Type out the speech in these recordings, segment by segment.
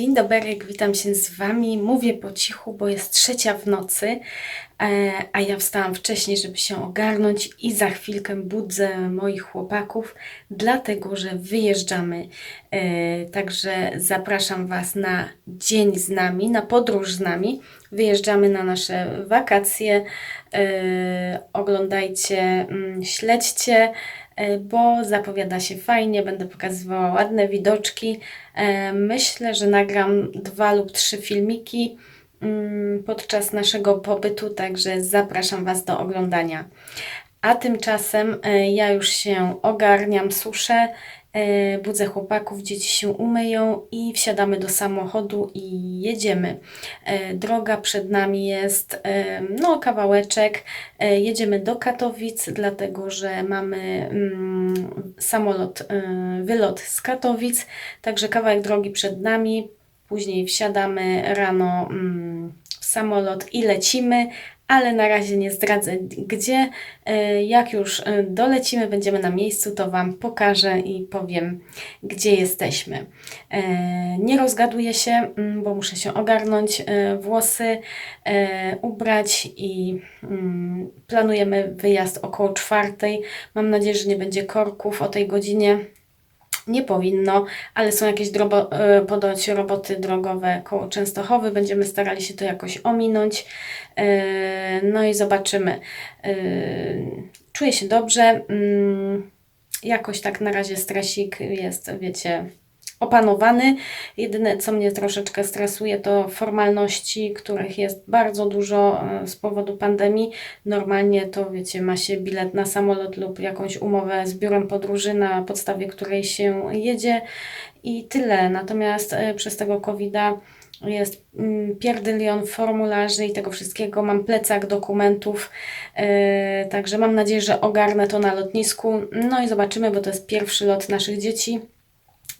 Dzień dobry, witam się z Wami. Mówię po cichu, bo jest trzecia w nocy, e, a ja wstałam wcześniej, żeby się ogarnąć i za chwilkę budzę moich chłopaków, dlatego że wyjeżdżamy. E, Także zapraszam Was na dzień z nami, na podróż z nami. Wyjeżdżamy na nasze wakacje. E, Oglądajcie, mm, śledźcie bo zapowiada się fajnie, będę pokazywała ładne widoczki. E, Myślę, że nagram dwa lub trzy filmiki mm, podczas naszego pobytu, także zapraszam Was do oglądania. A tymczasem e, ja już się ogarniam, suszę, e, budzę chłopaków, dzieci się umyją i wsiadamy do samochodu i jedziemy. E, Droga przed nami jest e, no kawałeczek. E, Jedziemy do Katowic, dlatego że mamy mm, samolot, e, wylot z Katowic, także kawałek drogi przed nami. Później wsiadamy rano mm, w samolot i lecimy, ale na razie nie zdradzę gdzie. E, Jak już e, dolecimy, będziemy na miejscu, to Wam pokażę i powiem, gdzie jesteśmy. E, Nie rozgaduję się, mm, bo muszę się ogarnąć, włosy ubrać i mm, planujemy wyjazd około czwartej. Mam nadzieję, że nie będzie korków o tej godzinie. Nie powinno, ale są jakieś drobo, e, podoć roboty drogowe koło Częstochowy. Będziemy starali się to jakoś ominąć. E, No i zobaczymy. E, Czuję się dobrze. Mm, Jakoś tak na razie stresik jest, wiecie, opanowany. Jedyne, co mnie troszeczkę stresuje, to formalności, których jest bardzo dużo e, z powodu pandemii. Normalnie to, wiecie, ma się bilet na samolot lub jakąś umowę z biurem podróży, na podstawie której się jedzie i tyle. Natomiast e, przez tego COVID-a jest mm, pierdylion formularzy i tego wszystkiego. Mam plecak dokumentów, e, także mam nadzieję, że ogarnę to na lotnisku. No i zobaczymy, bo to jest pierwszy lot naszych dzieci.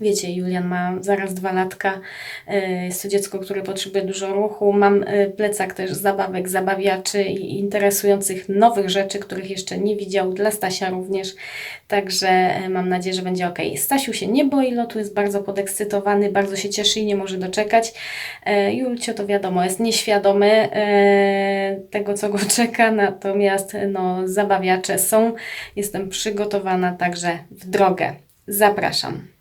Wiecie, Julian ma zaraz dwa latka. e, Jest to dziecko, które potrzebuje dużo ruchu. Mam e, plecak też zabawek, zabawiaczy i interesujących nowych rzeczy, których jeszcze nie widział. Dla Stasia również. Także e, mam nadzieję, że będzie ok. Stasiu się nie boi lotu, jest bardzo podekscytowany, bardzo się cieszy i nie może doczekać. Julcio to wiadomo, jest nieświadomy tego, co go czeka, natomiast no, zabawiacze są. Jestem przygotowana także w drogę. Zapraszam.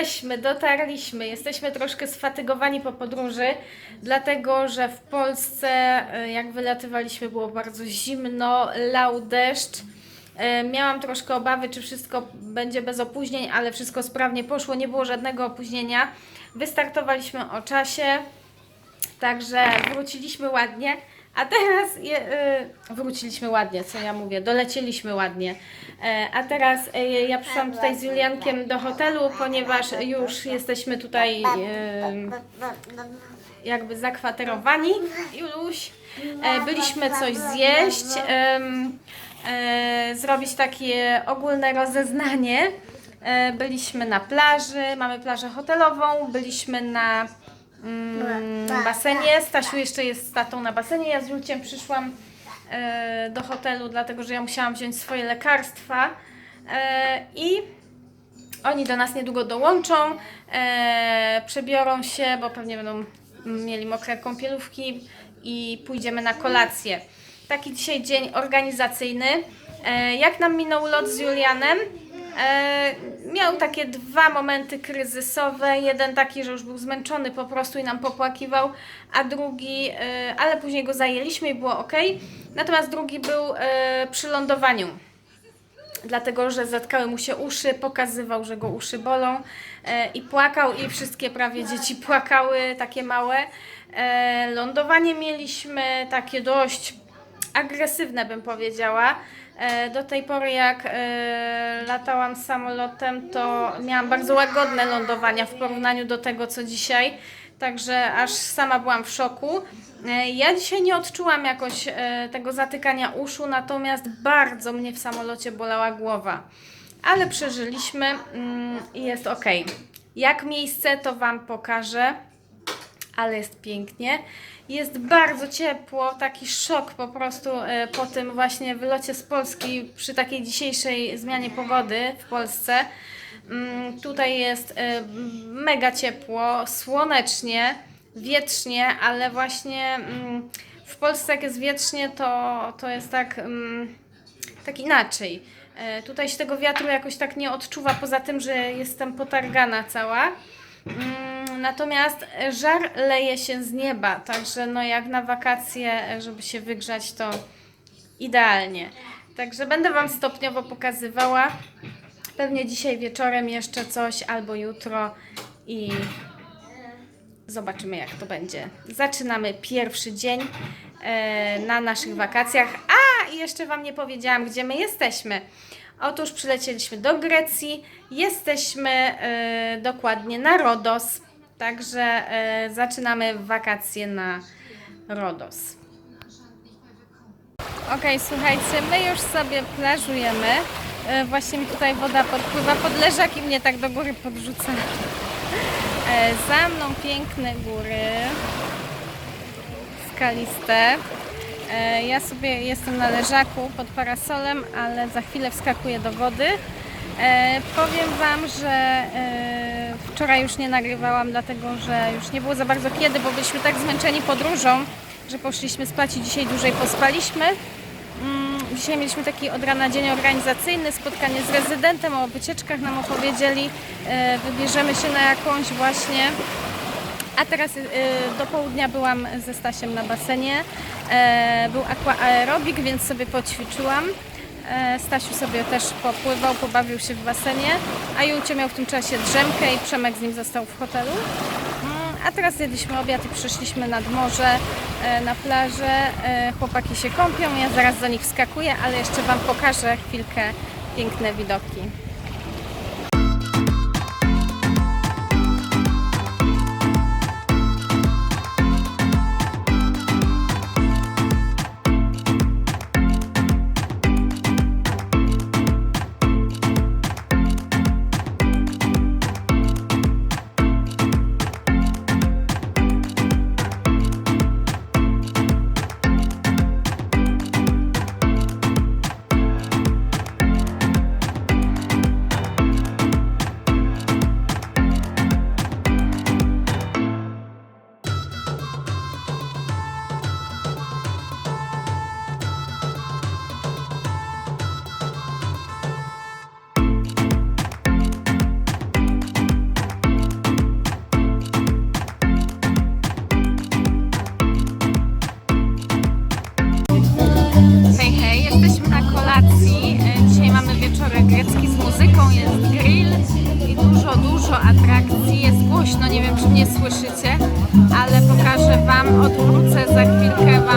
Jesteśmy, dotarliśmy. Jesteśmy troszkę sfatygowani po podróży, dlatego że w Polsce, e, jak wylatywaliśmy, było bardzo zimno, lał deszcz. E, Miałam troszkę obawy, czy wszystko będzie bez opóźnień, ale wszystko sprawnie poszło, nie było żadnego opóźnienia. Wystartowaliśmy o czasie Także wróciliśmy ładnie. A teraz je, y, wróciliśmy ładnie, co ja mówię, dolecieliśmy ładnie. E, a teraz e, ja przyszłam tutaj z Juliankiem do hotelu, ponieważ już jesteśmy tutaj e, jakby zakwaterowani. Juluś, e, byliśmy coś zjeść, em, e, zrobić takie ogólne rozeznanie. E, byliśmy na plaży, mamy plażę hotelową, byliśmy na mm, basenie. Stasiu jeszcze jest z tatą na basenie. Ja z Julciem przyszłam e, do hotelu, dlatego że ja musiałam wziąć swoje lekarstwa e, i oni do nas niedługo dołączą, e, przebiorą się, bo pewnie będą mieli mokre kąpielówki i pójdziemy na kolację. Taki dzisiaj dzień organizacyjny. E, jak nam minął lot z Julianem? E, miał takie dwa momenty kryzysowe. Jeden taki, że już był zmęczony po prostu i nam popłakiwał, a drugi, e, ale później go zajęliśmy i było ok. Natomiast drugi był e, przy lądowaniu dlatego że zatkały mu się uszy, pokazywał, że go uszy bolą e, i płakał i wszystkie prawie dzieci płakały, takie małe. Lądowanie mieliśmy takie dość agresywne bym powiedziała. E, do tej pory jak e, latałam samolotem, to miałam bardzo łagodne lądowania w porównaniu do tego, co dzisiaj. Także aż sama byłam w szoku. E, Ja dzisiaj nie odczułam jakoś tego zatykania uszu, natomiast bardzo mnie w samolocie bolała głowa. Ale przeżyliśmy mm, i jest ok. Jak miejsce, to Wam pokażę ale jest pięknie. Jest bardzo ciepło, taki szok po prostu e, po tym właśnie wylocie z Polski przy takiej dzisiejszej zmianie pogody w Polsce. Mm, Tutaj jest e, mega ciepło, słonecznie, wietrznie, ale właśnie mm, w Polsce jak jest wietrznie, to, to jest tak, mm, tak inaczej. E, Tutaj się tego wiatru jakoś tak nie odczuwa, poza tym, że jestem potargana cała. Natomiast żar leje się z nieba, także no jak na wakacje, żeby się wygrzać, to idealnie. Także będę Wam stopniowo pokazywała. Pewnie dzisiaj wieczorem jeszcze coś, albo jutro i zobaczymy jak to będzie. Zaczynamy pierwszy dzień e, na naszych wakacjach. A, i jeszcze Wam nie powiedziałam, gdzie my jesteśmy. Otóż przylecieliśmy do Grecji. Jesteśmy e, dokładnie na Rodos. Także e, zaczynamy wakacje na Rodos. Okej, słuchajcie, my już sobie plażujemy. E, Właśnie mi tutaj woda podpływa pod leżak i mnie tak do góry podrzuca. E, Za mną piękne góry, skaliste. E, Ja sobie jestem na leżaku pod parasolem, ale za chwilę wskakuję do wody. E, Powiem Wam, że e, wczoraj już nie nagrywałam, dlatego że już nie było za bardzo kiedy, bo byliśmy tak zmęczeni podróżą, że poszliśmy spać i dzisiaj dłużej pospaliśmy. Mm, Dzisiaj mieliśmy taki od rana dzień organizacyjny, spotkanie z rezydentem, o wycieczkach nam opowiedzieli. E, Wybierzemy się na jakąś właśnie. A teraz y, do południa byłam ze Stasiem na basenie. E, Był aqua aerobik, więc sobie poćwiczyłam. E, Stasiu sobie też popływał, pobawił się w basenie, a Julcie miał w tym czasie drzemkę i Przemek z nim został w hotelu. Mm, A teraz zjedliśmy obiad i przyszliśmy nad morze, e, na plażę. E, Chłopaki się kąpią, ja zaraz do nich wskakuję, ale jeszcze Wam pokażę chwilkę piękne widoki.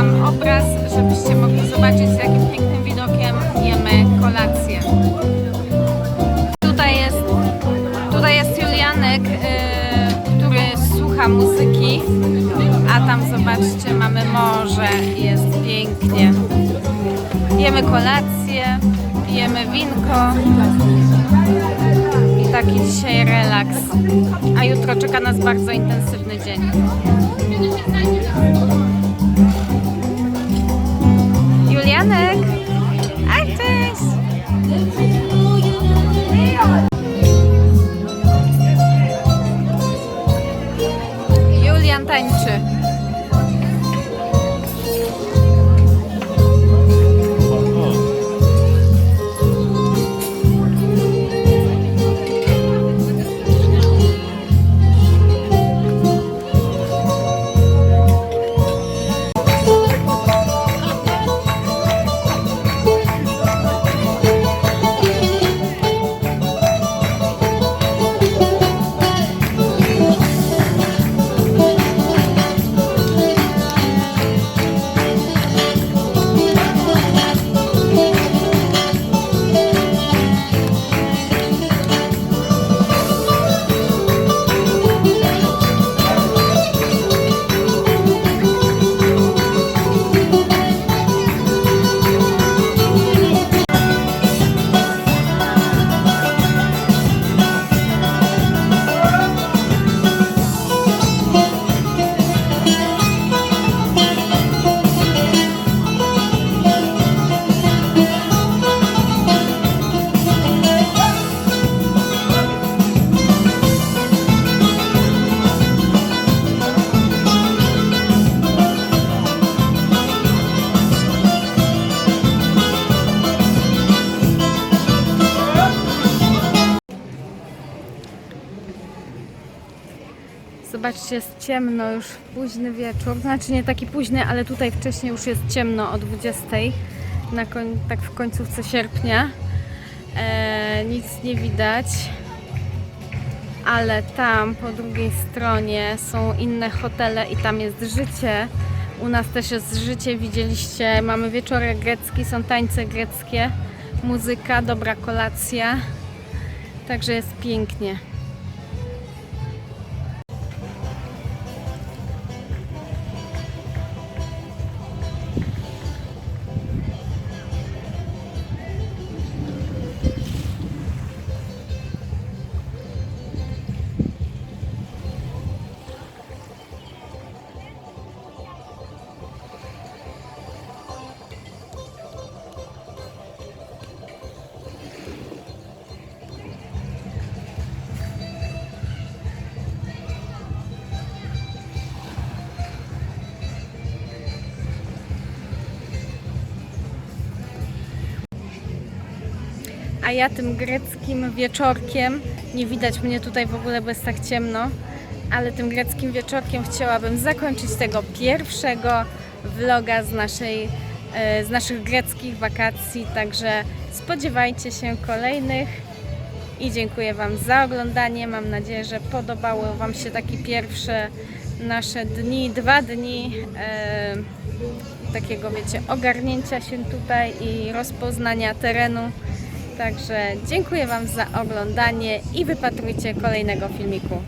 Wam obraz, żebyście mogli zobaczyć z jakim pięknym widokiem jemy kolację. Tutaj jest, tutaj jest Julianek, yy, który słucha muzyki, a tam zobaczcie, mamy morze, jest pięknie. Jemy kolację, pijemy winko i taki dzisiaj relaks. A jutro czeka nas bardzo intensywny dzień. Jest ciemno już, późny wieczór. Znaczy nie taki późny, ale tutaj wcześniej już jest ciemno o 20. Na koń, tak w końcówce sierpnia. E, nic nie widać. Ale tam po drugiej stronie są inne hotele i tam jest życie. U nas też jest życie, widzieliście. Mamy wieczorek grecki, są tańce greckie, muzyka, dobra kolacja. Także jest pięknie. Ja tym greckim wieczorkiem, nie widać mnie tutaj w ogóle, bo jest tak ciemno, ale tym greckim wieczorkiem chciałabym zakończyć tego pierwszego vloga z, naszej, e, z naszych greckich wakacji, także spodziewajcie się kolejnych i dziękuję Wam za oglądanie. Mam nadzieję, że podobały Wam się takie pierwsze nasze dni, dwa dni e, takiego, wiecie, ogarnięcia się tutaj i rozpoznania terenu. Także dziękuję Wam za oglądanie i wypatrujcie kolejnego filmiku.